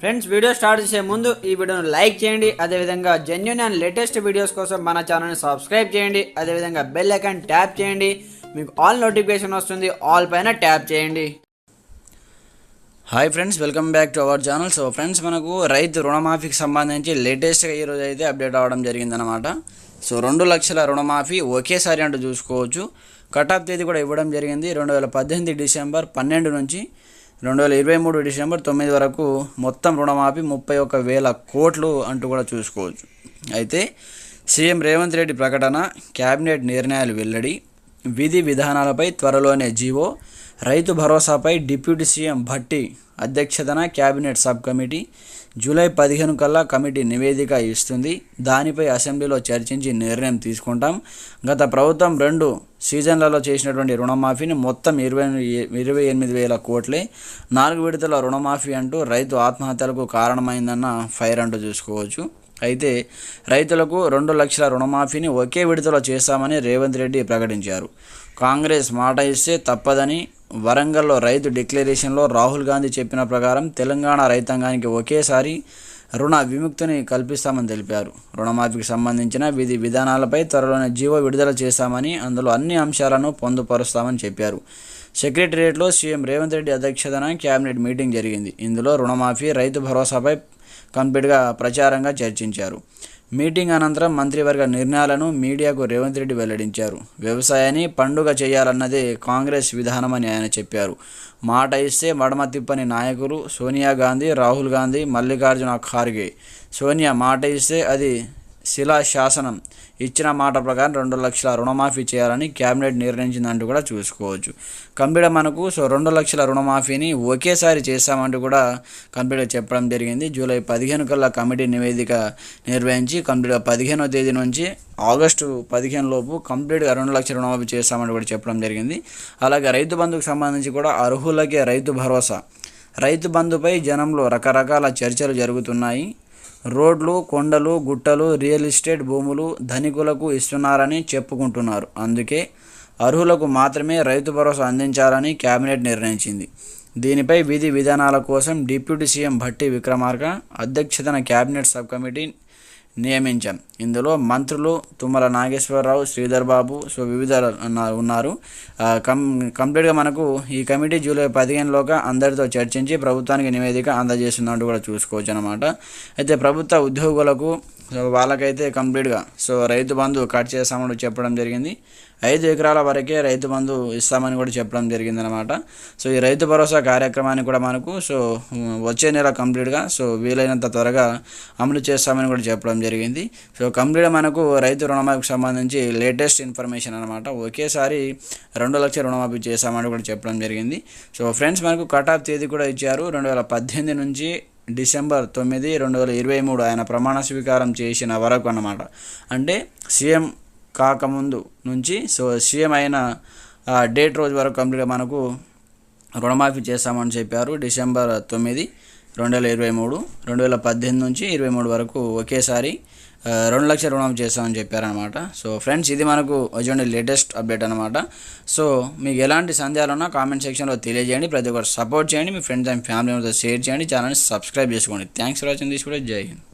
Friends video start చేసే ముందు ఈ వీడియోను లైక్ చేయండి. అదేవిధంగా జెన్యున్ అండ్ లేటెస్ట్ వీడియోస్ కోసం మన ఛానల్ని సబ్స్క్రైబ్ చేయండి. అదేవిధంగా బెల్ ఐకాన్ ట్యాప్ చేయండి. మీకు ఆల్ నోటిఫికేషన్ వస్తుంది. ఆల్ పైన ట్యాప్ చేయండి. Hi friends welcome back to our channel so friends మనకు రైతు రుణమాఫీకి సంబంధించి లేటెస్ట్గా ఈరోజు అయితే అప్డేట్ అవ్వడం జరిగిందనమాట సో రెండు లక్షల రుణమాఫీ ఒకేసారి అంటూ చూసుకోవచ్చు. కటాఫ్ తేదీ కూడా ఇవ్వడం జరిగింది. రెండు వేల పద్దెనిమిది డిసెంబర్ పన్నెండు నుంచి రెండు వేల ఇరవై మూడు డిసెంబర్ తొమ్మిది వరకు మొత్తం రుణమాఫీ ముప్పై ఒక్క వేల కోట్లు అంటూ కూడా చూసుకోవచ్చు. అయితే సీఎం రేవంత్ రెడ్డి ప్రకటన క్యాబినెట్ నిర్ణయాలు వెల్లడి విధి విధానాలపై త్వరలోనే జీవో రైతు భరోసాపై డిప్యూటీ సీఎం భట్టి అధ్యక్షతన కేబినెట్ సబ్ కమిటీ జూలై పదిహేను కల్లా కమిటీ నివేదిక ఇస్తుంది. దానిపై అసెంబ్లీలో చర్చించి నిర్ణయం తీసుకుంటాం. గత ప్రభుత్వం రెండు సీజన్లలో చేసినటువంటి రుణమాఫీని మొత్తం ఇరవై ఇరవై ఎనిమిది వేల కోట్లే. నాలుగు విడతల రుణమాఫీ అంటూ రైతు ఆత్మహత్యలకు కారణమైందన్న ఫైర్ అంటూ చూసుకోవచ్చు. అయితే రైతులకు రెండు లక్షల రుణమాఫీని ఒకే విడతలో చేస్తామని రేవంత్ రెడ్డి ప్రకటించారు. కాంగ్రెస్ మాట ఇస్తే తప్పదని వరంగల్లో రైతు డిక్లరేషన్లో రాహుల్ గాంధీ చెప్పిన ప్రకారం తెలంగాణ రైతాంగానికి ఒకేసారి రుణ విముక్తిని కల్పిస్తామని తెలిపారు. రుణమాఫీకి సంబంధించిన విధి విధానాలపై త్వరలోనే జీవో విడుదల చేస్తామని అందులో అన్ని అంశాలను పొందుపరుస్తామని చెప్పారు. సెక్రటరియట్లో సీఎం రేవంత్ రెడ్డి అధ్యక్షతన కేబినెట్ మీటింగ్ జరిగింది. ఇందులో రుణమాఫీ రైతు భరోసాపై కంప్లీట్గా ప్రచారంగా చర్చించారు. మీటింగ్ అనంతరం మంత్రివర్గ నిర్ణయాలను మీడియాకు రేవంత్ రెడ్డి వెల్లడించారు. వ్యవసాయాన్ని పండుగ చేయాలన్నదే కాంగ్రెస్ విధానమని ఆయన చెప్పారు. మాట ఇస్తే మడమ తిప్పని నాయకులు సోనియా గాంధీ రాహుల్ గాంధీ మల్లికార్జున ఖార్గే. సోనియా మాట ఇస్తే అది శిలా శాసనం ఇచ్చిన మాట ప్రకారం రెండు లక్షల రుణమాఫీ చేయాలని కేబినెట్ నిర్ణయించిందంటూ కూడా చూసుకోవచ్చు. కంప్లీట్ మనకు సో రెండు లక్షల రుణమాఫీని ఒకేసారి చేస్తామంటూ కూడా కంప్యూటర్ చెప్పడం జరిగింది. జూలై పదిహేను కల్లా కమిటీ నివేదిక నిర్వహించి కంప్యూటర్ పదిహేనో తేదీ నుంచి ఆగస్టు పదిహేను లోపు కంప్లీట్గా రెండు లక్షల రుణమాఫీ చేస్తామని కూడా చెప్పడం జరిగింది. అలాగే రైతు బంధుకు సంబంధించి కూడా అర్హులకే రైతు భరోసా. రైతు బంధుపై జనంలో రకరకాల చర్చలు జరుగుతున్నాయి. రోడ్లు కొండలు గుట్టలు రియల్ ఎస్టేట్ భూములు ధనికులకు ఇస్తున్నారని చెప్పుకుంటున్నారు. అందుకే అర్హులకు మాత్రమే రైతు భరోసా అందించాలని కేబినెట్ నిర్ణయించింది. దీనిపై విధి విధానాల కోసం డిప్యూటీ సీఎం భట్టి విక్రమార్క అధ్యక్షతన కేబినెట్ సబ్ కమిటీ నియమించాం. ఇందులో మంత్రులు తుమ్మల నాగేశ్వరరావు శ్రీధర్ బాబు సో వివిధ ఉన్నారు. కం కంప్లీట్గా మనకు ఈ కమిటీ జూలై పదిహేనులోగా అందరితో చర్చించి ప్రభుత్వానికి నివేదిక అందజేస్తున్నట్టు కూడా చూసుకోవచ్చు అనమాట అయితే ప్రభుత్వ ఉద్యోగులకు వాళ్ళకైతే కంప్లీట్గా. సో రైతు బంధు కట్ చేస్తామని చెప్పడం జరిగింది. ఐదు ఎకరాల వరకే రైతు బంధు ఇస్తామని కూడా చెప్పడం జరిగింది అనమాట సో ఈ రైతు భరోసా కార్యక్రమాన్ని కూడా మనకు సో వచ్చే నెల కంప్లీట్గా సో వీలైనంత త్వరగా అమలు చేస్తామని కూడా చెప్పడం జరిగింది. సో కంప్లీట్ మనకు రైతు రుణమాఫీకి సంబంధించి లేటెస్ట్ ఇన్ఫర్మేషన్ అనమాట ఒకేసారి రెండు లక్షల రుణమాఫీ చేస్తామని కూడా చెప్పడం జరిగింది. సో ఫ్రెండ్స్ మనకు కట్ ఆఫ్ తేదీ కూడా ఇచ్చారు. రెండు వేల పద్దెనిమిది నుంచి డిసెంబర్ తొమ్మిది రెండు వేల ఇరవై మూడు ఆయన ప్రమాణ స్వీకారం చేసిన వరకు అన్నమాట. అంటే సీఎం కాకముందు నుంచి సో సీఎం అయిన డేట్ రోజు వరకు కంప్లీట్గా మనకు రుణమాఫీ చేస్తామని చెప్పారు డిసెంబర్ తొమ్మిది రెండు వేల ఇరవై మూడు. రెండు వేల పద్దెనిమిది నుంచి ఇరవై మూడు వరకు ఒకేసారి రెండు లక్షల రుణం చేస్తామని చెప్పారనమాట. సో ఫ్రెండ్స్ ఇది మనకు వచ్చిన లేటెస్ట్ అప్డేట్ అనమాట. సో మీకు ఎలాంటి సందేహాలు ఉన్నా కామెంట్ సెక్షన్లో తెలియజేయండి. ప్రతి ఒక్కరు సపోర్ట్ చేయండి. మీ friends and family members share చేయండి. ఛానల్ని సబ్స్క్రైబ్ చేసుకోండి. Thanks for watching. దిస్ కూడా జై హింద్.